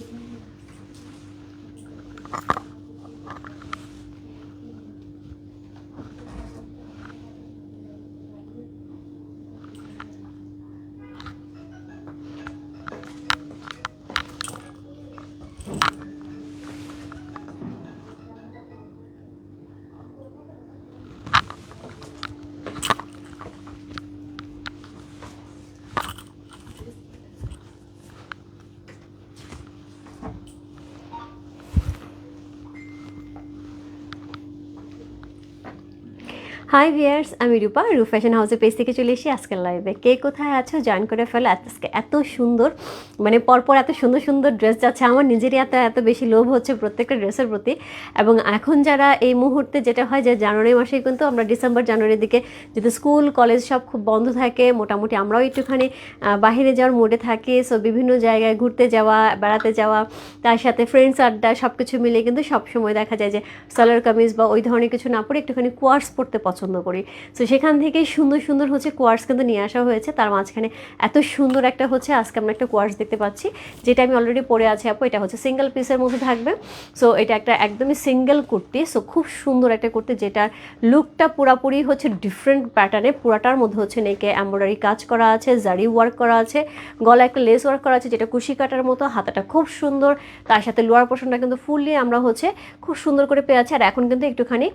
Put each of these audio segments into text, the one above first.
Thank you. High viewers আমি রূপা রূপ fashion হাউসের পেজ থেকে চলে এসেছি আজকের লাইভে কে কোথায় আছো জয়েন করে ফেলো, আজকে এত সুন্দর মানে পরপর এত সুন্দর সুন্দর ড্রেস যাচ্ছে। আমার নিজেরই এত এত বেশি লোভ হচ্ছে প্রত্যেকটা ড্রেসের প্রতি। এবং এখন যারা এই মুহূর্তে যেটা হয় যে জানুয়ারি মাসে কিন্তু আমরা ডিসেম্বর জানুয়ারির দিকে যদি স্কুল কলেজ সব খুব বন্ধ থাকে, মোটামুটি আমরাও একটুখানি বাহিরে যাওয়ার মোডে থাকি। সো বিভিন্ন জায়গায় ঘুরতে যাওয়া, বেড়াতে যাওয়া, তার সাথে ফ্রেন্ডস আড্ডা সব কিছু মিলে কিন্তু সবসময় দেখা যায় যে সালোয়ার কামিজ বা ওই ধরনের কিছু না পরে একটুখানি কোয়ার্স পড়তে পছন্দ করি। সো সেখান থেকেই সুন্দর সুন্দর হচ্ছে কোয়ার্স কিন্তু নিয়ে আসা হয়েছে। তার মাঝখানে এত সুন্দর একটা হচ্ছে আজকে আমরা একটা কোয়ার্স দেখতে পাচ্ছি, যেটা আমি অলরেডি পরে আছি আপু। এটা হচ্ছে সিঙ্গেল পিসের মধ্যে থাকবে। সো এটা একটা একদমই সিঙ্গেল কুর্তি। সো খুব সুন্দর একটা কুর্তি, যেটার লুকটা পুরাপুরি হচ্ছে ডিফারেন্ট প্যাটার্নে পুরাটার মধ্যে হচ্ছে নেকে এমব্রয়ডারি কাজ করা আছে জারি ওয়ার্ক করা আছে গলা একটা লেস ওয়ার্ক করা আছে, যেটা কুশি কাটার মতো। হাতাটা খুব সুন্দর। তার সাথে লোয়ার পোর্শনটা কিন্তু ফুললি আমরা হচ্ছে খুব সুন্দর করে পেয়ে আছি। আর এখন কিন্তু একটুখানি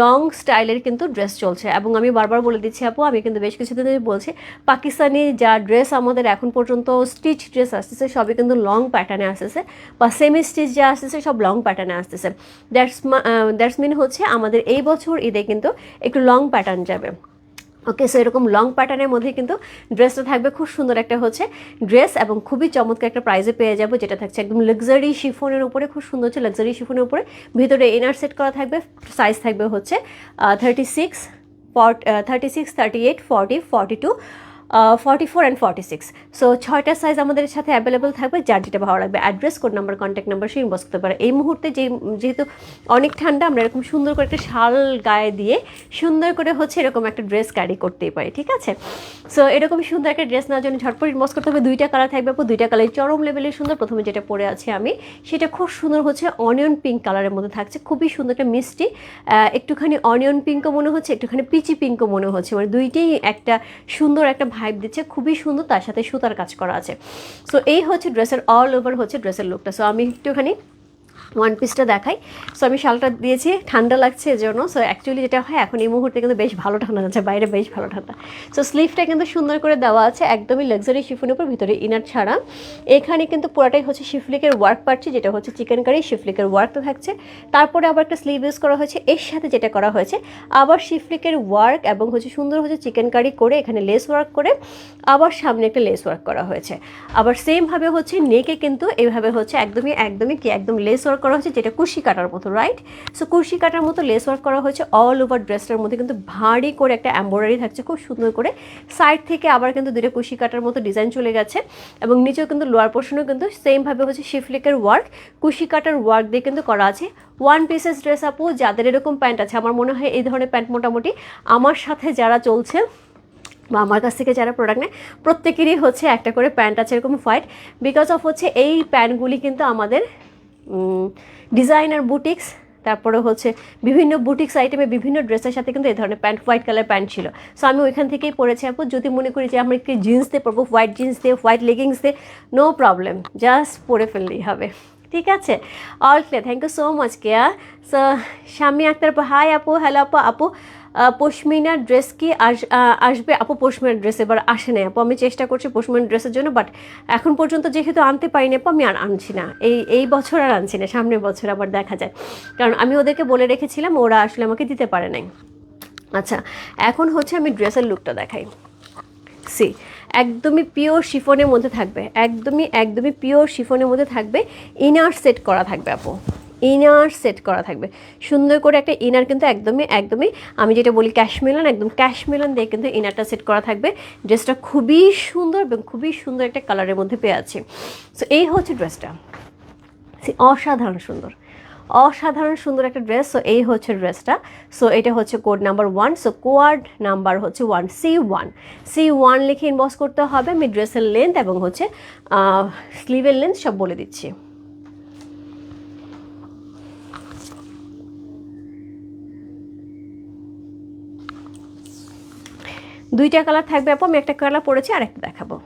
লং স্টাইলের কিন্তু ড্রেস চলছে। এবং আমি বারবার বলে দিচ্ছি, আপু, আমি কিন্তু বেশ কিছুদিন বলছি, পাকিস্তানি যা ড্রেস আমাদের এখন পর্যন্ত স্টিচ ড্রেস আসতেছে, সবই কিন্তু লং প্যাটার্নে আসতেছে বা সেমি স্টিচ যা আসতেছে, সব লং প্যাটার্নে আসতেছে। দ্যাটস দ্যাটস মিন হচ্ছে আমাদের এই বছর ঈদে কিন্তু একটু লং প্যাটার্ন যাবে। ওকে সো এরকম লং প্যাটার্নের মধ্যে কিন্তু ড্রেসটা থাকবে। খুব সুন্দর একটা হচ্ছে ড্রেস এবং খুবই চমৎকার একটা প্রাইজে পেয়ে যাব, যেটা থাকছে একদম লাক্সারি শিফনের উপরে। খুব সুন্দর হচ্ছে লাক্সারি শিফনের উপরে। ভিতরে ইনার সেট করা থাকবে সাইজ থাকবে হচ্ছে thirty six for thirty six thirty eight forty forty two forty four and forty six so ছয়টা সাইজ আমাদের সাথে অ্যাভেলেবল থাকবে, যার যেটা ভালো লাগবে address code number contact number সে ইনবক্স করতে পারে। এই মুহূর্তে যে, যেহেতু অনেক ঠান্ডা, আমরা এরকম সুন্দর করে একটা শাল গায়ে দিয়ে সুন্দর করে হচ্ছে এরকম একটা ড্রেস ক্যারি করতেই পারি, ঠিক আছে? সো এরকম সুন্দর একটা ড্রেস নেওয়ার জন্য ঝটপট ইনবক্স করতে হবে। দুইটা কালার থাকবে আপু, দুইটা কালার চরম লেভেলের সুন্দর। প্রথমে যেটা পরে আছে আমি, সেটা খুব সুন্দর হচ্ছে অনিয়ন পিঙ্ক কালারের মধ্যে থাকছে। খুবই সুন্দর একটা মিষ্টি একটুখানি অনিয়ন পিঙ্কও মনে হচ্ছে, একটুখানি পিচি পিঙ্কও মনে হচ্ছে। মানে দুইটাই একটা সুন্দর একটা ভাইব দিচ্ছে, খুবই সুন্দর, তার সাথে সুতার কাজ করা আছে। সো এই হচ্ছে ড্রেসের অল ওভার হচ্ছে ড্রেসের লুকটা সো আমি একটুখানি ওয়ান পিসটা দেখাই। সো আমি শালটা দিয়েছি, ঠান্ডা লাগছে এজন্য। সো অ্যাকচুয়ালি যেটা হয়, এখন এই মুহূর্তে কিন্তু বেশ ভালো ঠান্ডা যাচ্ছে, বাইরে বেশ ভালো ঠান্ডা। সো স্লিভটা কিন্তু সুন্দর করে দেওয়া আছে, একদমই লাক্সারি শিফনের উপর, ভিতরে ইনার ছাড়া। এখানে কিন্তু পুরাটাই হচ্ছে শিফলিকের ওয়ার্ক পাচ্ছি, যেটা হচ্ছে চিকেন কারি শিফলিকের ওয়ার্কটা থাকছে। তারপরে আবার একটা স্লিভ ইউজ করা হয়েছে, এর সাথে যেটা করা হয়েছে, আবার শিফলিকের ওয়ার্ক এবং হচ্ছে সুন্দর হচ্ছে চিকেন কারি করে এখানে লেস ওয়ার্ক করে, আবার সামনে একটা লেস ওয়ার্ক করা হয়েছে। আবার সেমভাবে হচ্ছে নেকে কিন্তু এইভাবে হচ্ছে একদমই একদমই কি, একদম লেস ওয়ার্ক করা হয়েছে, যেটা কুশি কাটার মতো রাইট সো কুশি কাটার মতো লেস ওয়ার্ক করা হয়েছে অল ওভার ড্রেসটার মধ্যে, কিন্তু ভারী করে একটা এম্ব্রয়ডারি থাকছে, খুব সুন্দর করে। সাইড থেকে আবার কিন্তু দুটো কুশি কাটার মতো ডিজাইন চলে গেছে, এবং নিচেও কিন্তু লোয়ার পোর্শনও কিন্তু সেমভাবে হচ্ছে শিফলিকের ওয়ার্ক কুশি কাটার ওয়ার্ক দিয়ে কিন্তু করা আছে। ওয়ান পিসেস ড্রেস আপু, যাদের এরকম প্যান্ট আছে, আমার মনে হয় এই ধরনের প্যান্ট মোটামুটি আমার সাথে যারা চলছে, বা আমার কাছ থেকে যারা প্রোডাক্ট নেয়, প্রত্যেকেরই হচ্ছে একটা করে প্যান্ট আছে এরকম হোয়াইট বিকজ অফ হচ্ছে এই প্যান্টগুলি কিন্তু আমাদের ডিজাইনার বুটিক্স তারপরে হচ্ছে বিভিন্ন বুটিক্স আইটেমে বিভিন্ন ড্রেসের সাথে কিন্তু এই ধরনের প্যান্ট হোয়াইট কালার প্যান্ট ছিল। সো আমি ওইখান থেকেই পরেছি আপু। যদি মনে করি যে আমরা একটু জিন্স দিয়ে পরবো হোয়াইট জিন্স দিয়ে হোয়াইট লেগিংস দিয়ে নো প্রবলেম জাস্ট পরে ফেললেই হবে। ঠিক আছে? All clear thank you so much Keya so Shami Akter hi আপু। হ্যালো আপু। আপু পশমিনার ড্রেস কি আস- আসবে? আপু, পশমিনার ড্রেস এবার আসে না আপু, আমি চেষ্টা করছি পশমিনার ড্রেসের জন্য বাট এখন পর্যন্ত যেহেতু আনতে পারিনি, আপু, আমি আর আনছি না। এই এই বছর আর আনছি না, সামনের বছর আবার দেখা যায়। কারণ আমি ওদেরকে বলে রেখেছিলাম, ওরা আসলে আমাকে দিতে পারে নাই। আচ্ছা এখন হচ্ছে আমি ড্রেসের লুকটা দেখাই। সি একদমই পিওর শিফনের মধ্যে থাকবে, একদমই একদমই পিওর শিফনের মধ্যে থাকবে ইনার সেট করা থাকবে, আপু। ইনার সেট করা থাকবে। সুন্দর করে একটা ইনার কিন্তু একদমই একদমই, আমি যেটা বলি ক্যাশমেলন একদম ক্যাশমেলন দিয়ে কিন্তু ইনারটা সেট করা থাকবে। ড্রেসটা খুবই সুন্দর এবং খুবই সুন্দর একটা কালারের মধ্যে পেয়ে আছে। সো এই হচ্ছে ড্রেসটা অসাধারণ সুন্দর। অসাধারণ সুন্দর একটা ড্রেস সো এই হচ্ছে ড্রেসটা সো এটা হচ্ছে code number one so code number হচ্ছে one C one C one লিখে ইনবক্স করতে হবে, আমি ড্রেসের লেন্থ এবং হচ্ছে স্লিভের লেন্থ সব বলে দিচ্ছি। দুইটা কালার থাকবে আপু, আমি একটা কালার পরেছি আর একটা দেখাবো।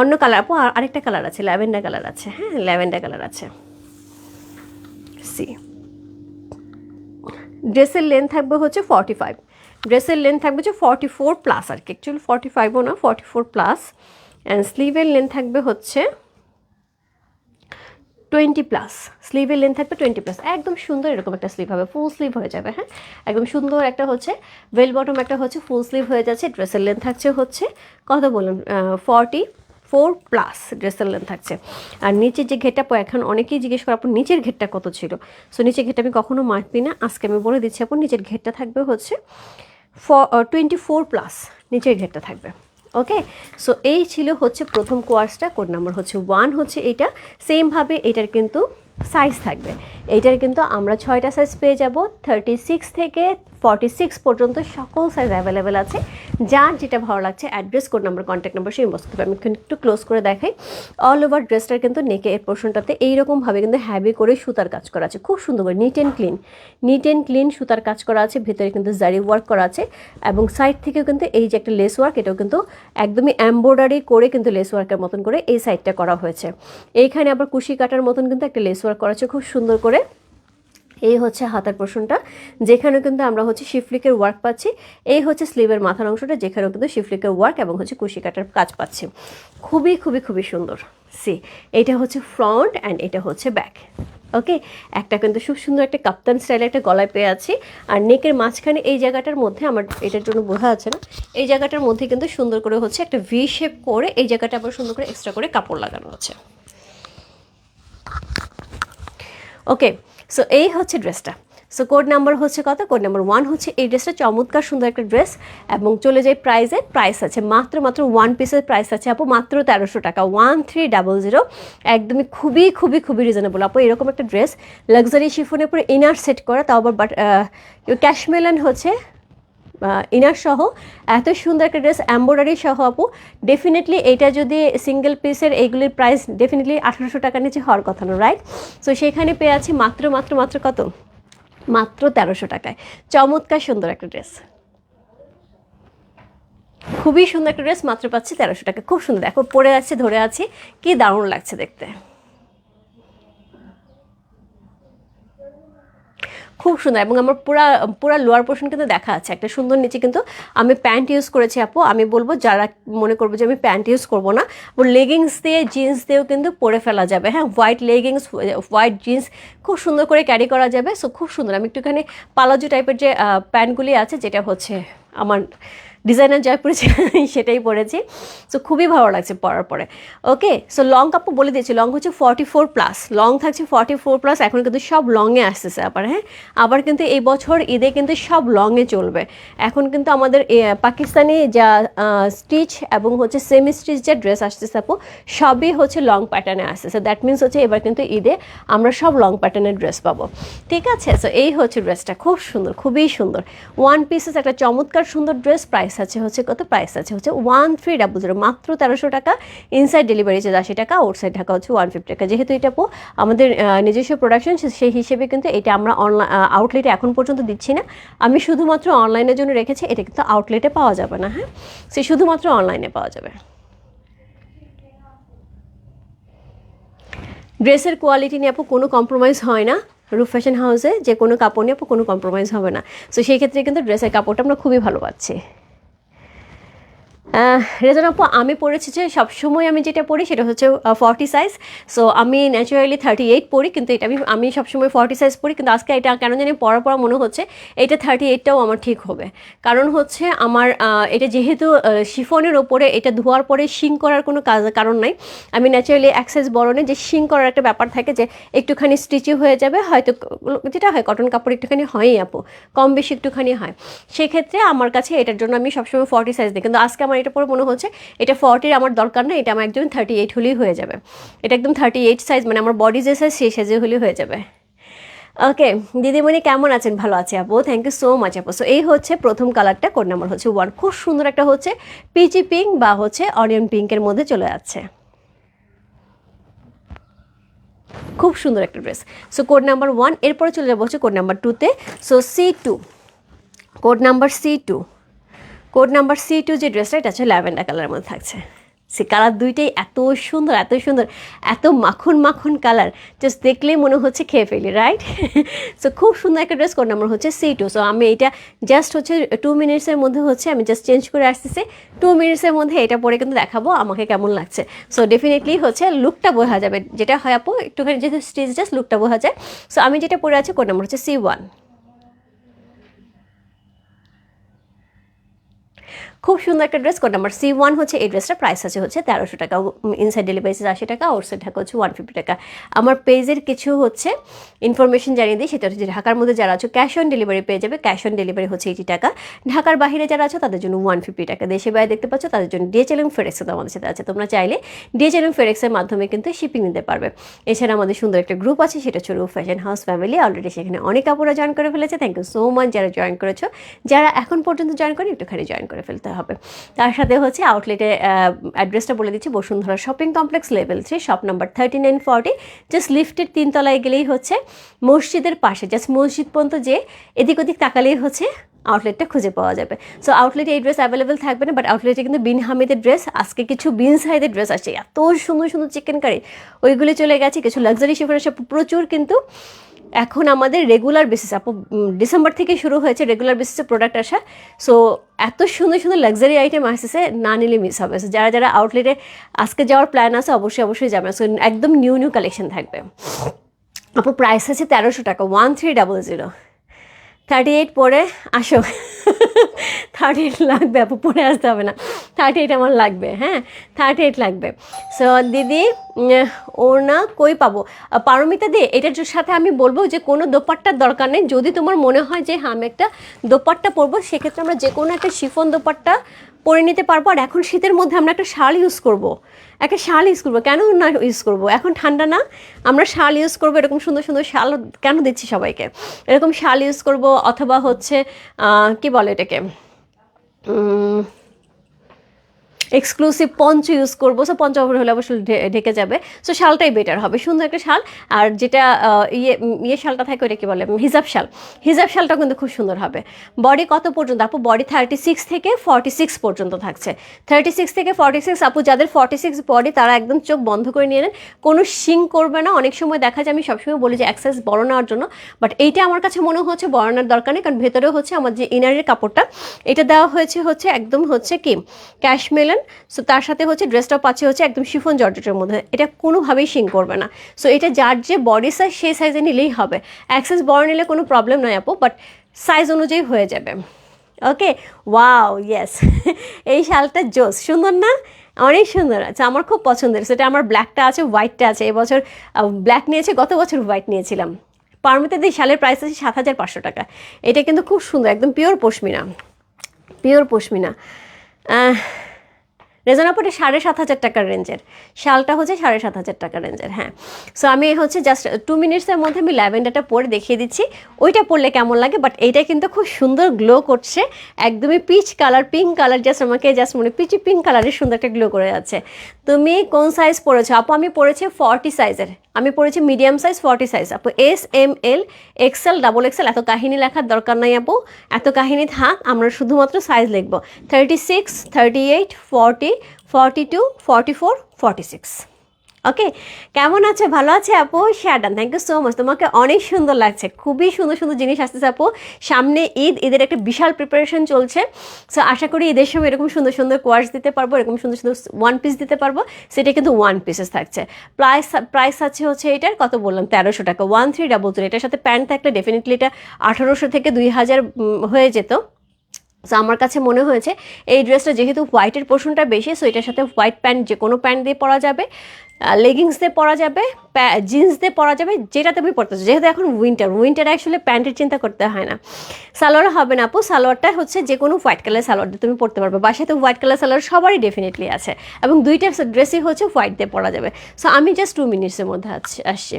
অন্য কালার, আপু আরেকটা কালার আছে, ল্যাভেন্ডার কালার আছে হ্যাঁ ল্যাভেন্ডার কালার আছে। সি। ড্রেসের লেন্থ থাকবে হচ্ছে ফর্টি ফাইভ ড্রেসের লেন্থ থাকবে হচ্ছে ফর্টি ফোর প্লাস আর কি অ্যাকচুয়ালি ফর্টি ফাইভও না ফর্টি ফোর প্লাস অ্যান্ড স্লিভের লেন্থ থাকবে হচ্ছে টোয়েন্টি প্লাস। স্লিভের লেন্থ থাকবে টোয়েন্টি প্লাস। একদম সুন্দর এরকম একটা স্লিভ হবে ফুল স্লিভ হয়ে যাবে হ্যাঁ? একদম সুন্দর একটা হচ্ছে ওয়েল বটম একটা হচ্ছে ফুল স্লিভ হয়ে যাচ্ছে ড্রেসের লেন্থ থাকছে হচ্ছে কত বলুন ফর্টি ফোর প্লাস ড্রেসের লেন্থ থাকছে। আর নিচের যে ঘেরটা এখন অনেকেই জিজ্ঞেস করে আপনার নিচের ঘেরটা কত ছিল? সো নিচের ঘেরটা আমি কখনো মাপি না। আজকে আমি বলে দিচ্ছি আপনার নিচের ঘেরটা থাকবে হচ্ছে, ফ টোয়েন্টি ফোর প্লাস নিচের ঘেরটা থাকবে। ওকে সো এই ছিল হচ্ছে প্রথম কোয়ার্সটা কোড নাম্বার হচ্ছে ওয়ান হচ্ছে এইটা সেমভাবে এটার কিন্তু সাইজ থাকবে। এইটার কিন্তু আমরা ছয়টা সাইজ পেয়ে যাব। থার্টি সিক্স থেকে ফর্টি সিক্স পর্যন্ত সকল সাইজ অ্যাভেলেবেল আছে। যার যেটা ভালো লাগছে address code number contact number সেই ইনবক্স করতে আমি একটু ক্লোজ করে দেখাই। অল ওভার ড্রেসটার কিন্তু নেকে এর পোর্শনটাতে এইরকমভাবে কিন্তু হ্যাভি করে সুতার কাজ করা আছে। খুব সুন্দর করে neat and clean neat and clean সুতার কাজ করা আছে, ভিতরে কিন্তু জারি ওয়ার্ক করা আছে। এবং সাইড থেকেও কিন্তু এই যে একটা লেস ওয়ার্ক এটাও কিন্তু একদমই এম্ব্রয়ডারি করে কিন্তু লেস ওয়ার্কের মতন করে এই সাইডটা করা হয়েছে। এইখানে আবার কুশি কাটার মতন কিন্তু একটা লেস ওয়ার্ক করা আছে, খুব সুন্দর করে। এই হচ্ছে হাতার পোর্শনটা যেখানে কিন্তু আমরা হচ্ছে শিফলিকের ওয়ার্ক পাচ্ছি। এই হচ্ছে স্লিভের মাথার অংশটা, যেখানেও কিন্তু শিফলিকের ওয়ার্ক এবং হচ্ছে কুশি কাটার কাজ পাচ্ছি। খুবই খুবই খুবই সুন্দর। সি এটা হচ্ছে ফ্রন্ট অ্যান্ড এটা হচ্ছে ব্যাক ওকে একটা কিন্তু খুব সুন্দর একটা কাপ্তান স্টাইলে একটা গলায় পেয়ে আছি। আর নেকের মাঝখানে এই জায়গাটার মধ্যে আমার এটার জন্য বোঝা যাচ্ছে না, এই জায়গাটার মধ্যে কিন্তু সুন্দর করে হচ্ছে একটা ভি শেপ করে এই জায়গাটা আবার সুন্দর করে এক্সট্রা করে কাপড় লাগানো আছে। ওকে সো এই হচ্ছে ড্রেসটা। সো কোড নাম্বার হচ্ছে কত? কোড নাম্বার ওয়ান হচ্ছে এই ড্রেসটা। চমৎকার সুন্দর একটা ড্রেস এবং চলে যায় প্রাইসে প্রাইস আছে মাত্র মাত্র ওয়ান পিসের প্রাইস আছে আপু। মাত্র তেরোশো টাকা। ওয়ান থ্রি ডাবল জিরো একদমই খুবই খুবই খুবই রিজনেবল আপু, এরকম একটা ড্রেস। লাক্সারি শিফনের পরে ইনার সেট করা। তাও আবার বাট ক্যাশমেলান হচ্ছে ইনার সহ, এত সুন্দর একটা ড্রেস এম্ব্রয়ডারি সহ আপু ডেফিনেটলি এটা যদি সিঙ্গেল পিসের এইগুলির প্রাইস ডেফিনেটলি আঠারোশো টাকার নিচে হওয়ার কথা না রাইট সো সেখানে পেয়ে আছি মাত্র মাত্র মাত্র কত? মাত্র তেরোশো টাকায়। চমৎকার সুন্দর একটা ড্রেস খুবই সুন্দর একটা ড্রেস মাত্র পাচ্ছি তেরোশো টাকা। খুব সুন্দর। দেখো, পরে আছে, ধরে আছে। কি দারুণ লাগছে দেখতে। খুব সুন্দর এবং আমার পুরা পুরা লোয়ার পোর্শন কিন্তু দেখা আছে। একটা সুন্দর নিচে কিন্তু আমি প্যান্ট ইউজ করেছি আপু। আমি বলব যারা মনে করব যে আমি প্যান্ট ইউজ করব না লেগিংস দিয়ে জিন্স দিয়েও কিন্তু পরে ফেলা যাবে। হ্যাঁ হোয়াইট লেগিংস হোয়াইট জিন্স খুব সুন্দর করে ক্যারি করা যাবে। সো খুব সুন্দর। আমি একটুখানি পালাজু টাইপের যে প্যান্টগুলি আছে, যেটা হচ্ছে আমার ডিজাইনার যা পরেছি সেটাই পরেছি সো খুবই ভালো লাগছে পরার পরে। ওকে সো লং কাপড় বলে দিয়েছি লং হচ্ছে ফর্টি ফোর প্লাস লং থাকছে ফর্টি ফোর প্লাস এখন কিন্তু সব লংয়ে আসতেছে আবার হ্যাঁ? আবার কিন্তু এই বছর ঈদে কিন্তু সব লংয়ে চলবে। এখন কিন্তু আমাদের পাকিস্তানি যা স্টিচ এবং হচ্ছে সেমি স্টিচ যে ড্রেস আসতেছে আপু, সবই হচ্ছে লং প্যাটার্নে আসতেছে। দ্যাট মিনস হচ্ছে এবার কিন্তু ঈদে আমরা সব লং প্যাটার্নের ড্রেস পাবো। ঠিক আছে? সো এই হচ্ছে ড্রেসটা খুব সুন্দর, খুবই সুন্দর। ওয়ান পিসেস একটা চমৎকার সুন্দর ড্রেস প্রাইস আছে হচ্ছে কত? প্রাইস আছে হচ্ছে ওয়ান থ্রি ডাবল জিরো মাত্র তেরোশো টাকা ইনসাইড ডেলিভারি চার্জ আশি টাকা আউটসাইড ঢাকা হচ্ছে ওয়ান ফিফটি টাকা। যেহেতু এটা আপু আমাদের নিজস্ব প্রোডাকশন সেই হিসেবে কিন্তু এটা আমরা অনলাইন আউটলেটে এখন পর্যন্ত দিচ্ছি না। আমি শুধুমাত্র অনলাইনের জন্য রেখেছি, এটা কিন্তু আউটলেটে পাওয়া যাবে না হ্যাঁ? সে শুধুমাত্র অনলাইনে পাওয়া যাবে। ড্রেসের কোয়ালিটি নিয়ে আপু কোনো কম্প্রোমাইজ হয় না। রুফ ফ্যাশন হাউসে যে কোনো কাপড় নিয়ে আপু কোনো কম্প্রোমাইজ হবে না। সো সেই ক্ষেত্রে কিন্তু ড্রেসের কাপড়টা আমরা খুবই ভালো পাচ্ছি। রেজন আপু, আমি পড়েছি যে সবসময় আমি যেটা পড়ি সেটা হচ্ছে ফর্টি সাইজ সো আমি ন্যাচারালি থার্টি এইট পড়ি, কিন্তু এটা আমি আমি সবসময় ফর্টি সাইজ পড়ি, কিন্তু আজকে এটা কেন জানি পড়া পড়া মনে হচ্ছে, এটা থার্টি এইটটাও আমার ঠিক হবে। কারণ হচ্ছে আমার এটা যেহেতু শিফনের ওপরে এটা ধোয়ার পরে শিং করার কোনো কাজ, কারণ নাই। আমি ন্যাচারালি এক সাইজ বড়নে যে শিং করার একটা ব্যাপার থাকে যে একটুখানি স্টিচি হয়ে যাবে, হয়তো যেটা হয় কটন কাপড় একটুখানি হয়ই আপু, কম বেশি একটুখানি হয়। সেক্ষেত্রে আমার কাছে এটার জন্য আমি সবসময় ফর্টি সাইজ দিই, কিন্তু আজকে আমার এটা পরে মনে হচ্ছে এটা ফর্টির আমার দরকার না, এটা আমার একদম থার্টি এইট হলেই হয়ে যাবে। এটা একদম থার্টি এইট সাইজ মানে আমার বডি যে সাইজ সেই সাইজে হলেই হয়ে যাবে। ওকে দিদিমণি কেমন আছেন? ভালো আছে আপু থ্যাংক ইউ সো মাচ আপু। সো এই হচ্ছে প্রথম কালারটা কোড নাম্বার হচ্ছে ওয়ান খুব সুন্দর একটা হচ্ছে পিচি পিঙ্ক বা হচ্ছে অনিয়ন পিঙ্কের মধ্যে চলে যাচ্ছে। খুব সুন্দর একটা dress so code number one এরপরে চলে যাব হচ্ছে কোড নাম্বার টুতে so C two code number C two code number C two যে ড্রেসটা, এটা হচ্ছে ল্যাভেন্ডার কালারের মধ্যে থাকছে। সে কালার দুইটাই এত সুন্দর এত সুন্দর, এত মাখন মাখন কালার। জাস্ট দেখলেই মনে হচ্ছে খেয়ে ফেলি রাইট সো খুব সুন্দর একটা ড্রেস কোড নাম্বার হচ্ছে সি টু। সো আমি এটা জাস্ট হচ্ছে টু মিনিটসের মধ্যে হচ্ছে, আমি জাস্ট চেঞ্জ করে আসতেছি। টু মিনিটসের মধ্যে এটা পরে কিন্তু দেখাবো আমাকে কেমন লাগছে। সো ডেফিনেটলি হচ্ছে লুকটা বোঝা যাবে। যেটা হয় আপু, একটুখানি যেহেতু স্টেজ জাস্ট লুকটা বোঝা যায়। সো আমি যেটা পরে আছি, কোড নাম্বার হচ্ছে সি ওয়ান খুব সুন্দর একটা dress code number C one হচ্ছে, এই ড্রেসটা প্রাইস আছে হচ্ছে তেরোশো টাকা। ইনসাইড ডেলিভারি আশি টাকা আউটসাইড ঢাকা হচ্ছে ওয়ান ফিফটি টাকা। আমার পেজের কিছু হচ্ছে ইনফরমেশন জানিয়ে দিই, সেটা হচ্ছে ঢাকার মধ্যে যারা আছো ক্যাশ অন ডেলিভারি পেয়ে যাবে। ক্যাশ অন ডেলিভারি হচ্ছে এইটি টাকা। ঢাকার বাইরে যারা আছো, তাদের জন্য ওয়ান ফিফটি টাকা। দেশে বাইরে দেখতে পাচ্ছ, তাদের জন্য ডিএচএল এবং ফেরেক্সও আমাদের সাথে আছে। তোমরা চাইলে ডিএচএল এবং ফেরেক্সের মাধ্যমে কিন্তু শিপিং নিতে পারবে। এছাড়া আমাদের সুন্দর একটা গ্রুপ আছে, সেটা হচ্ছে ফ্যাশন হাউস ফ্যামিলি অলরেডি সেখানে অনেক কাপড়রা জয়েন করে ফেলেছে। থ্যাংক ইউ সো মাচ যারা জয়েন করেছ। যারা এখন পর্যন্ত জয়েন করে একটুখানি জয়েন করে ফেলতে হবে। তার সাথে হচ্ছে আউটলেটে অ্যাড্রেসটা বলে দিচ্ছি, Bashundhara shopping complex level three shop number thirty nine forty just লিফটের তিনতলায় গেলেই হচ্ছে মসজিদের পাশে জাস্ট মসজিদ পর্যন্ত যে এদিক ওদিক তাকালেই হচ্ছে আউটলেটটা খুঁজে পাওয়া যাবে। সো আউটলেটে এই ড্রেস অ্যাভেলেবেল থাকবে না বাট আউটলেটে কিন্তু বিন হামিদের ড্রেস আজকে কিছু বিন সাইদের ড্রেস আসছে। এত সুন্দর সুন্দর চিকেন কারি ওইগুলি চলে গেছে, কিছু লাক্সারি শিফার আসে প্রচুর কিন্তু এখন আমাদের রেগুলার বেসিস আপু ডিসেম্বর থেকে শুরু হয়েছে রেগুলার বেসিসে প্রোডাক্ট আসা। সো এত সুন্দর সুন্দর লাক্সারি আইটেম আসতেছে না নিলে মিস হবে। সো যারা যারা আউটলেটে আজকে যাওয়ার প্ল্যান আছে, অবশ্যই অবশ্যই যাবে। সো একদম নিউ নিউ কালেকশন থাকবে। আপু প্রাইস আছে তেরোশো টাকা one three double zero thirty eight পরে আসো। থার্টি এইট লাগবে আপু পরে আসতে হবে না। থার্টি এইট আমার লাগবে হ্যাঁ? থার্টি এইট লাগবে। সো দিদি ওর না কই পাবো? পারমিতা দি, এটার সাথে আমি বলব যে কোনো দোপাট্টার দরকার নেই। যদি তোমার মনে হয় যে হ্যাঁ আমি একটা দোপাট্টা পরবো, সেক্ষেত্রে আমরা যে কোনো একটা শিফন দোপাট্টা পরে নিতে পারব, আর এখন শীতের মধ্যে আমরা একটা শাল ইউজ করব। একটা শাল ইউজ করব। কেন না ইউজ করব? এখন ঠান্ডা না, আমরা শাল ইউজ করব এরকম সুন্দর সুন্দর শাল কেন দিচ্ছি সবাইকে? এরকম শাল ইউজ করব, অথবা হচ্ছে কি বলে এটাকে? এক্সক্লুসিভ পঞ্চ ইউজ করব। সো পঞ্চ ওভার হলে অবশ্যই ঢেকে যাবে। সো শালটাই বেটার হবে। সুন্দর একটা শাল। আর যেটা ইয়ে ইয়ে শালটা থাকে, ওটা কি বলে? হিজাব শাল। হিজাব শালটা কিন্তু খুব সুন্দর হবে। বডি কত পর্যন্ত? আপু বডি থার্টি সিক্স থেকে ফর্টি সিক্স পর্যন্ত থাকছে। থার্টি সিক্স থেকে ফর্টি সিক্স আপু, যাদের ফর্টি সিক্স বডি তারা একদম চোখ বন্ধ করে নিয়ে নেন। কোনো শিং করবে না। অনেক সময় দেখা যায়, আমি সবসময় বলি যে এক্সারসাইজ বড় নেওয়ার জন্য। বাট এইটা আমার কাছে মনে হচ্ছে বড় নেওয়ার দরকার নেই। কারণ ভেতরেও হচ্ছে আমার যে ইনারের কাপড়টা, এটা দেওয়া হয়েছে হচ্ছে, একদম হচ্ছে কি? ক্যাশমেলন সো তার সাথে হচ্ছে ড্রেসটা পাচ্ছে হচ্ছে একদম শিফন জর্জেটের মধ্যে। এটা কোনোভাবেই শিং করবে না। সো এটা যার যে বডি সাইজ সেই সাইজে নিলেই হবে। অ্যাক্সেস বড় নিলে কোনো প্রবলেম নয় আপু বাট সাইজ অনুযায়ী হয়ে যাবে। ওকে ওয়াও ইয়েস এই শালটা জোস। সুন্দর না? অনেক সুন্দর আছে। আমার খুব পছন্দের। সেটা আমার ব্ল্যাকটা আছে হোয়াইটটা আছে। এবছর ব্ল্যাক নিয়েছে, গত বছর হোয়াইট নিয়েছিলাম। পারমিতে দিয়ে শালের প্রাইস আছে সাত হাজার পাঁচশো টাকা। এটা কিন্তু খুব সুন্দর, একদম পিওর পশমিনা। পিওর পশমিনা। রেজনাপটে সাড়ে সাত হাজার টাকার রেঞ্জের। শালটা হচ্ছে সাড়ে সাত হাজার টাকার রেঞ্জের হ্যাঁ। সো আমি হচ্ছে জাস্ট টু মিনিটসের মধ্যে আমি ল্যাভেন্ডারটা পরে দেখিয়ে দিচ্ছি। ওইটা পরলে কেমন লাগে? বাট এইটা কিন্তু খুব সুন্দর গ্লো করছে। একদমই peach colour pink colour just আমাকে জাস্ট মনে পিচি পিঙ্ক কালারের সুন্দর একটা গ্লো করে যাচ্ছে। তুমি কোন সাইজ পরেছো? আপু, আমি পরেছি ফর্টি সাইজের আমি পড়েছি মিডিয়াম সাইজ ফর্টি সাইজ আপু S M L XL double XL এত কাহিনী লেখার দরকার নাই আপু। এত কাহিনী থাক, আমরা শুধুমাত্র সাইজ লিখব। Thirty six thirty eight forty forty two forty four forty six okay কেমন আছে? ভালো আছে আপু? শ্যাডান থ্যাংক ইউ সো মাচ তোমাকে অনেক সুন্দর লাগছে। খুবই সুন্দর সুন্দর জিনিস আসতেছে আপু। সামনে ঈদ, ঈদের একটা বিশাল প্রিপারেশন চলছে। সো আশা করি ঈদের সময় এরকম সুন্দর সুন্দর কোয়ার্স দিতে পারব, এরকম সুন্দর সুন্দর ওয়ান পিস দিতে পারব। সেটা কিন্তু ওয়ান পিসেস থাকছে। প্রাইস প্রাইস আছে হচ্ছে এটার, কত বললাম? তেরোশো টাকা। ওয়ান থ্রি ডাবল থ্রি এটার সাথে প্যান্ট থাকলে ডেফিনেটলি এটা আঠারোশো থেকে দুই হাজার হয়ে যেত। সো আমার কাছে মনে হয়েছে, এই ড্রেসটা যেহেতু হোয়াইটের পোর্শনটা বেশি সো এটার সাথে হোয়াইট প্যান্ট যে কোনো প্যান্ট দিয়ে পরা যাবে লেগিংস দিয়ে পরা যাবে জিন্স দিয়ে পরা যাবে যেটা তুমি পরতেছো যেহেতু এখন উইন্টার উইন্টার অ্যাকচুয়ালি প্যান্টের চিন্তা করতে হয় না। সালোয়ার হবে না আপু, সালোয়ারটা হচ্ছে যে কোনো হোয়াইট কালার সালোয়ার দিয়ে তুমি পরতে পারবে। বাসায় তো হোয়াইট কালার সালোয়ার সবারই ডেফিনেটলি আছে। এবং দুইটা ড্রেসই হচ্ছে হোয়াইট দিয়ে পরা যাবে। সো আমি জাস্ট টু মিনিটসের মধ্যে আছি, আসছি।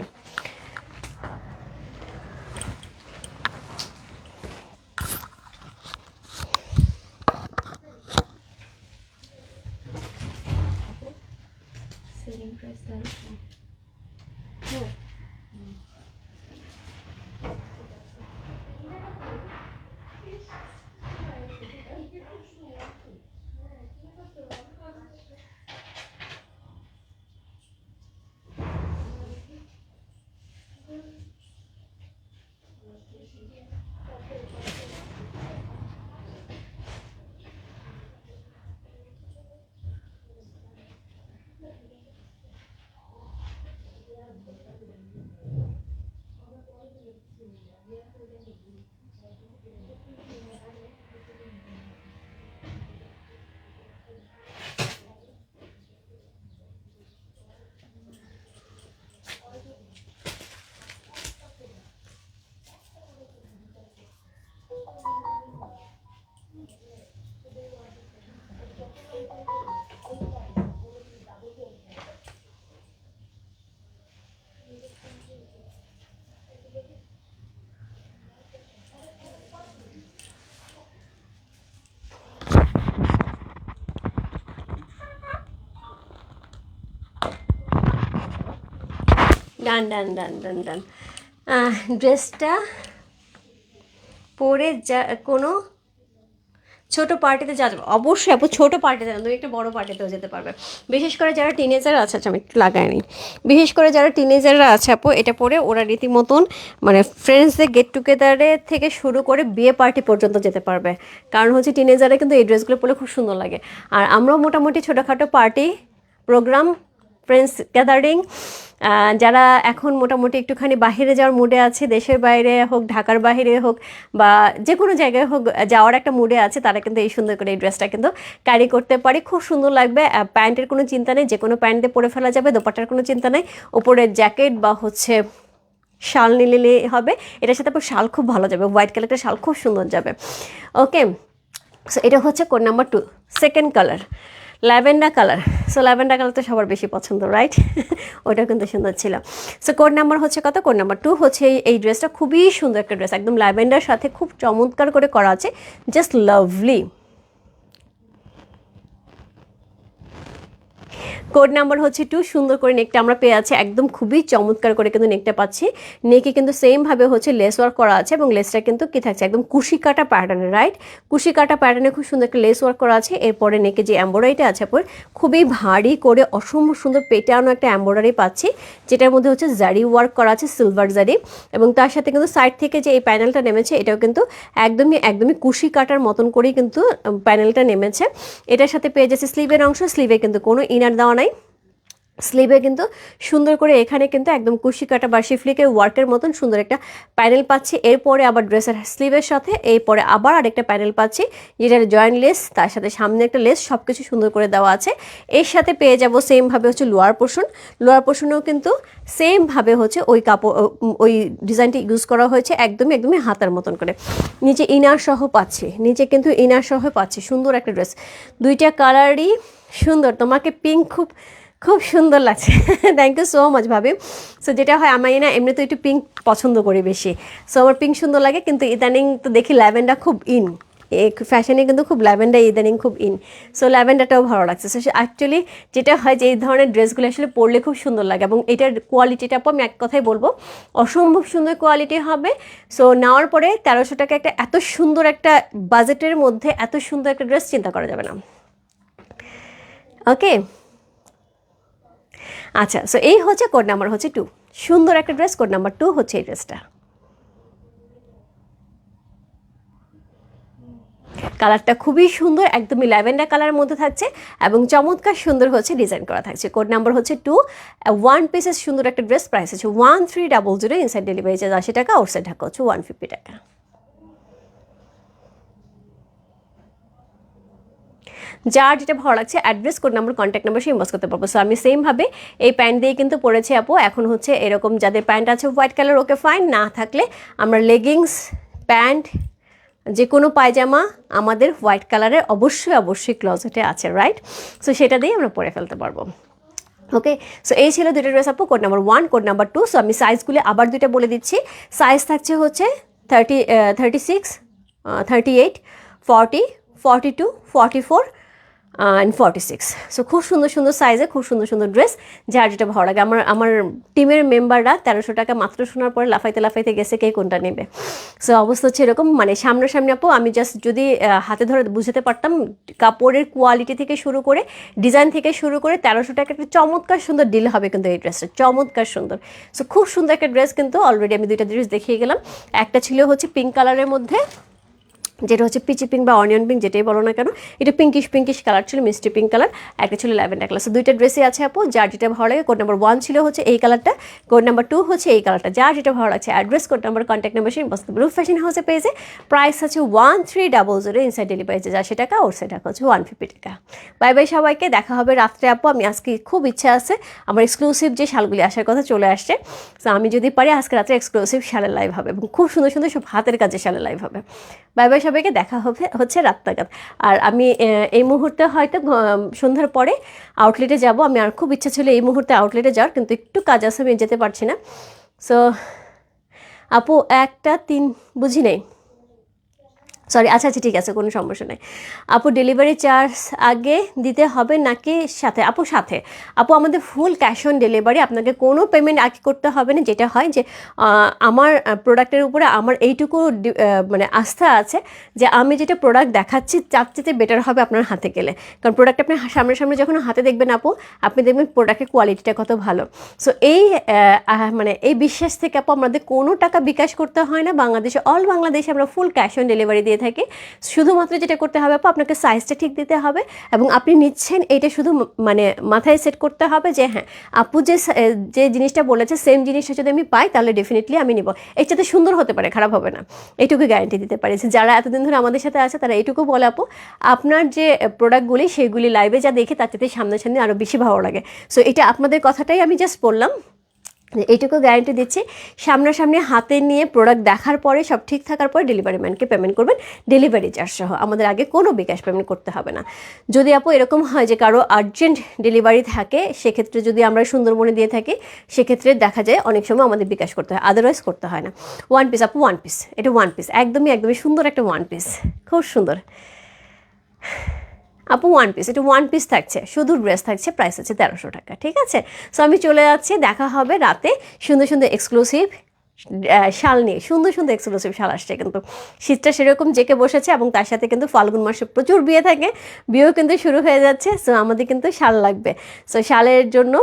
ডান ডান ডান ডান ডান ড্রেসটা পরে যা, কোনো ছোট পার্টিতে যা যাবে অবশ্যই আপু, ছোটো পার্টিতে তুমি একটা বড় পার্টিতেও যেতে পারবে। বিশেষ করে যারা টিনেজার আছে আচ্ছা আমি একটু লাগাই নিই বিশেষ করে যারা টিনেজাররা আছে, আপু, এটা পরে ওরা রীতিমতন মানে ফ্রেন্ডসদের গেট টুগেদারে থেকে শুরু করে বিয়ে পার্টি পর্যন্ত যেতে পারবে। কারণ হচ্ছে টিনেজারে কিন্তু এই ড্রেসগুলো পরে খুব সুন্দর লাগে। আর আমরাও মোটামুটি ছোটোখাটো পার্টি প্রোগ্রাম ফ্রেন্ডস গ্যাদারিং যারা এখন মোটামুটি একটুখানি বাইরে যাওয়ার মুডে আছে, দেশের বাইরে হোক, ঢাকার বাইরে হোক, বা যে কোনো জায়গায় হোক যাওয়ার একটা মুডে আছে, তারা কিন্তু এই সুন্দর করে এই ড্রেসটা কিন্তু ক্যারি করতে পারে। খুব সুন্দর লাগবে প্যান্টের কোনো চিন্তা নেই, যে কোনো প্যান্ট দিয়ে পরে ফেলা যাবে দোপাটার কোনো চিন্তা নেই। ওপরের জ্যাকেট বা হচ্ছে শাল নিলে হবে। এটার সাথে শাল খুব ভালো যাবে হোয়াইট কালারটা শাল খুব সুন্দর যাবে। ওকে সো এটা হচ্ছে code number two second colour lavender colour so lavender colour তো সবার বেশি পছন্দ রাইট ওটাও কিন্তু সুন্দর ছিল। সো কোড নাম্বার হচ্ছে কত? কোড নাম্বার টু হচ্ছে এই ড্রেসটা খুবই সুন্দর একটা ড্রেস একদম ল্যাভেন্ডার সাথে খুব চমৎকার করে করা আছে। জাস্ট লাভলি কোড নাম্বার হচ্ছে টু, সুন্দর করে নেকটা আমরা পেয়ে আছি। একদম খুবই চমৎকার করে কিন্তু নেকটা পাচ্ছি। নেকে কিন্তু সেমভাবে হচ্ছে লেস ওয়ার্ক করা আছে এবং লেসটা কিন্তু কি থাকছে? একদম কুশি কাটা প্যাটার্নে রাইট কুশি কাটা প্যাটার্নে খুব সুন্দর একটা লেস ওয়ার্ক করা আছে। এরপরে নেকে যে এম্ব্রয়ডারিটা আছে পর খুবই ভারী করে অসম্ভব সুন্দর পেটানো একটা এম্ব্রয়ডারি পাচ্ছি, যেটার মধ্যে হচ্ছে জারি ওয়ার্ক করা আছে সিলভার জারি এবং তার সাথে কিন্তু সাইড থেকে যে এই প্যানেলটা নেমেছে, এটাও কিন্তু একদমই একদমই কুশি কাটার মতন করেই কিন্তু প্যানেলটা নেমেছে। এটার সাথে পেয়ে যাচ্ছে স্লিভের অংশ। স্লিভে কিন্তু কোনো ইনার দেওয়া নাই। স্লিভে কিন্তু সুন্দর করে এখানে কিন্তু একদম কুশি কাটা বা শিফলিকে ওয়ার্কের মতন সুন্দর একটা প্যানেল পাচ্ছি। এরপরে আবার ড্রেসের স্লিভের সাথে এরপরে আবার আরেকটা প্যানেল পাচ্ছি যেটার জয়েন্ট লেস তার সাথে সামনে একটা লেস সব কিছু সুন্দর করে দেওয়া আছে। এর সাথে পেয়ে যাব সেমভাবে হচ্ছে লোয়ার পোর্শন লোয়ার পোর্শনেও কিন্তু সেমভাবে হচ্ছে ওই কাপড়, ওই ডিজাইনটি ইউজ করা হয়েছে একদমই একদমই হাতার মতন করে। নিচে ইনার সহ পাচ্ছি, নিচে কিন্তু ইনার সহ পাচ্ছি, সুন্দর একটা ড্রেস দুইটা কালারই সুন্দর, তোমাকে পিঙ্ক খুব খুব সুন্দর লাগছে। থ্যাংক ইউ সো মাচ ভাবি। সো যেটা হয়, আমি না এমনি তো একটু পিঙ্ক পছন্দ করি বেশি। সো আমার পিঙ্ক সুন্দর লাগে, কিন্তু ইদানিং তো দেখি ল্যাভেন্ডার খুব ইন ফ্যাশনে কিন্তু খুব ল্যাভেন্ডার ইদানিং খুব ইন সো ল্যাভেন্ডারটাও ভালো লাগছে। সো অ্যাকচুয়ালি যেটা হয় যে, এই ধরনের ড্রেসগুলো আসলে পরলে খুব সুন্দর লাগে এবং এটার কোয়ালিটিটা আমি এক কথাই বলব, অসম্ভব সুন্দর কোয়ালিটি হবে। সো নেওয়ার পরে তেরোশো টাকা একটা এত সুন্দর একটা বাজেটের মধ্যে এত সুন্দর একটা ড্রেস চিন্তা করা যাবে না। ওকে আচ্ছা সো এই হচ্ছে কোড নাম্বার হচ্ছে টু সুন্দর একটা ড্রেস কোড নাম্বার টু হচ্ছে এই ড্রেসটা কালারটা খুবই সুন্দর, একদমই ল্যাভেন্ডার কালারের মধ্যে থাকছে এবং চমৎকার সুন্দর হচ্ছে ডিজাইন করা থাকছে। কোড নাম্বার হচ্ছে টু ওয়ান পিসের সুন্দর একটা ড্রেস প্রাইস আছে। One three double zero inside delivery charge আশি টাকা আউটসাইড ঢাকা হচ্ছে ওয়ান ফিফটি টাকা। যার যেটা ভালো লাগছে address code number contact number সে ইনবক্স করতে পারব। সো আমি সেমভাবে এই প্যান্ট দিয়ে কিন্তু পরেছি আপু। এখন হচ্ছে এরকম যাদের প্যান্ট আছে হোয়াইট কালার ওকে ফাইন না থাকলে আমরা লেগিংস প্যান্ট যে কোনো পায়জামা আমাদের হোয়াইট কালারের অবশ্যই অবশ্যই ক্লজেটে আছে রাইট সো সেটা দিয়ে আমরা পরে ফেলতে পারব। ওকে সো এই ছিল দুটো ড্রেস আপু code number one code number two so আমি সাইজগুলি আবার দুইটা বলে দিচ্ছি। সাইজ থাকছে হচ্ছে thirty thirty six thirty eight forty forty two forty four and forty six so খুব সুন্দর সুন্দর সাইজে খুব সুন্দর সুন্দর ড্রেস যার যেটা ভালো লাগে। আমার আমার টিমের মেম্বাররা তেরোশো টাকা মাত্র শোনার পরে লাফাইতে লাফাইতে গেছে কে কোনটা নেবে। সো অবস্থা হচ্ছে এরকম। মানে সামনাসামনি আপু, আমি জাস্ট যদি হাতে ধরে বুঝতে পারতাম, কাপড়ের কোয়ালিটি থেকে শুরু করে ডিজাইন থেকে শুরু করে তেরোশো টাকা একটা চমৎকার সুন্দর ডিল হবে কিন্তু এই ড্রেসটা চমৎকার সুন্দর। সো খুব সুন্দর একটা ড্রেস কিন্তু অলরেডি আমি দুইটা ড্রেস দেখিয়ে গেলাম। একটা ছিল হচ্ছে পিঙ্ক কালারের মধ্যে যেটা হচ্ছে পিচি পিঙ্ক বা অনিয়ন পিঙ্ক যেটাই বলো না কেন, এটা পিঙ্কিশ পিঙ্কিশ কালার ছিল মিষ্টি পিঙ্ক কালার একটা ছিল ল্যাভেন্ডার কালার সো দুইটা ড্রেসই আছে আপু, যার যেটা ভালো লাগে কোড নাম্বার ওয়ান ছিল হচ্ছে এই কালারটা কোড নাম্বার টু হচ্ছে এই কালারটা যার যেটা ভালো লাগছে address code number contact number সেই বস্তু রুফ ফ্যাশন হাউসে পেয়েছে প্রাইস আছে one three double zero inside delivery charge আশি টাকা ওর সাইড টাকা হচ্ছে ওয়ান ফিফটি টাকা। বাই বাই সবাইকে, দেখা হবে রাত্রে আপু। আমি আজকে খুব ইচ্ছা আছে, আমার এক্সক্লুসিভ যে শালগুলি আসার কথা চলে আসছে। সো আমি যদি পারি, আজকে রাত্রে এক্সক্লুসিভ শালের লাইভ হবে এবং খুব সুন্দর সুন্দর সব হাতের কাজে শালের লাইভ হবে। বাই বাই সবাইকে দেখা হবে, হচ্ছে রাত আর আমি এই মুহূর্তে হয়তো সন্ধ্যার পরে আউটলেটে যাব। আমি আর খুব ইচ্ছা ছিল এই মুহূর্তে আউটলেটে যাওয়ার, কিন্তু একটু কাজ আছে, আমি যেতে পারছি না। সো আপু, একটা, তিন, বুঝি নেই? সরি আচ্ছা আচ্ছা ঠিক আছে, কোনো সমস্যা নেই। আপু ডেলিভারি চার্জ আগে দিতে হবে নাকি সাথে? আপু সাথে। আপু, আমাদের ফুল ক্যাশ অন ডেলিভারি আপনাকে কোনো পেমেন্ট আগে করতে হবে না। যেটা হয় যে আমার প্রোডাক্টের উপরে আমার এইটুকু মানে আস্থা আছে যে, আমি যেটা প্রোডাক্ট দেখাচ্ছি চেয়ে বেটার হবে আপনার হাতে গেলে। কারণ প্রোডাক্ট আপনি সামনে সামনে যখন হাতে দেখবেন আপু, আপনি দেখবেন প্রোডাক্টের কোয়ালিটিটা কত ভালো। সো এই মানে এই বিশ্বাস থেকে আপু, আমাদের কোনো টাকা বিকাশ করতে হয় না। বাংলাদেশে অল বাংলাদেশে আমরা ফুল ক্যাশ অন ডেলিভারি দিয়ে থাকি। শুধুমাত্র যেটা করতে হবে আপু, আপনাকে সাইজটা ঠিক দিতে হবে এবং আপনি নিচ্ছেন এটা শুধু মানে মাথায় সেট করতে হবে যে হ্যাঁ আপু যে যে জিনিসটা বলেছে সেম জিনিসটা যদি আমি পাই তাহলে ডেফিনেটলি আমি নিব। এর সাথে সুন্দর হতে পারে, খারাপ হবে না। এইটুকু গ্যারান্টি দিতে পারি যারা এতদিন ধরে আমাদের সাথে আছে তারা এইটুকু বলে আপু, আপনার যে প্রোডাক্টগুলি সেগুলি লাইভে যা দেখে তার সামনাসামনি আরও বেশি ভালো লাগে। সো এটা আপনাদের কথাটাই আমি জাস্ট বললাম। এইটুকু গ্যারান্টি দিচ্ছি, সামনাসামনি হাতে নিয়ে প্রোডাক্ট দেখার পরে, সব ঠিক থাকার পরে ডেলিভারি ম্যানকে পেমেন্ট করবেন ডেলিভারি চার্জ সহ। আমাদের আগে কোনো বিকাশ পেমেন্ট করতে হবে না। যদি আপু এরকম হয় যে কারও আর্জেন্ট ডেলিভারি থাকে, সেক্ষেত্রে যদি আমরা সুন্দরবনে দিয়ে থাকি, সেক্ষেত্রে দেখা যায় অনেক সময় আমাদের বিকাশ করতে হয় আদারওয়াইজ করতে হয় না। ওয়ান পিস আপু ওয়ান পিস এটা ওয়ান পিস একদমই একদমই সুন্দর একটা ওয়ান পিস খুব সুন্দর। আপু ওয়ান পিস এটা ওয়ান পিস থাকছে, শুধু ড্রেস থাকছে প্রাইস হচ্ছে তেরোশো টাকা, ঠিক আছে? সো আমি চলে যাচ্ছি, দেখা হবে রাতে, সুন্দর সুন্দর এক্সক্লুসিভ শাল নিয়ে, সুন্দর সুন্দর এক্সক্লুসিভ শাল আসছে কিন্তু। শীতটা সেরকম জেকে বসেছে এবং তার সাথে কিন্তু ফাল্গুন মাসে প্রচুর বিয়ে থাকে, বিয়েও কিন্তু শুরু হয়ে যাচ্ছে সো আমাদের কিন্তু শাল লাগবে। সো শালের জন্য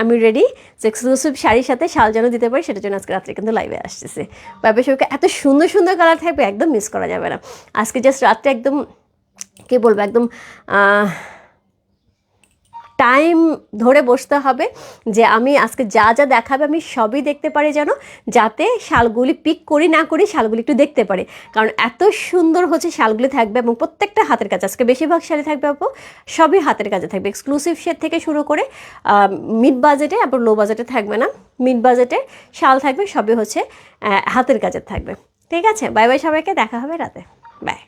আমি রেডি এক্সক্লুসিভ শাড়ির সাথে শাল যেন দিতে পারি, সেটার জন্য আজকে রাত্রে কিন্তু লাইভে আসতেছে। ব্যাপার সবকে এত সুন্দর সুন্দর কালার থাকবে, একদম মিস করা যাবে না। আজকে জাস্ট রাত্রে একদম কে বলব, একদম টাইম ধরে বসতে হবে যে আমি আজকে যা যা দেখাবে আমি সবই দেখতে পারি যেন, যাতে শালগুলি পিক করি না করি শালগুলি একটু দেখতে পারি। কারণ এত সুন্দর হচ্ছে শালগুলি থাকবে এবং প্রত্যেকটা হাতের কাছে আজকে বেশিরভাগ শাড়ি থাকবে আপু, সবই হাতের কাছে থাকবে। এক্সক্লুসিভ শেড থেকে শুরু করে মিড বাজেটে আবার লো বাজেটে থাকবে না মিড বাজেটে শাল থাকবে, সবই হচ্ছে হাতের কাজের থাকবে। ঠিক আছে? বাই বাই সবাইকে, দেখা হবে রাতে। বাই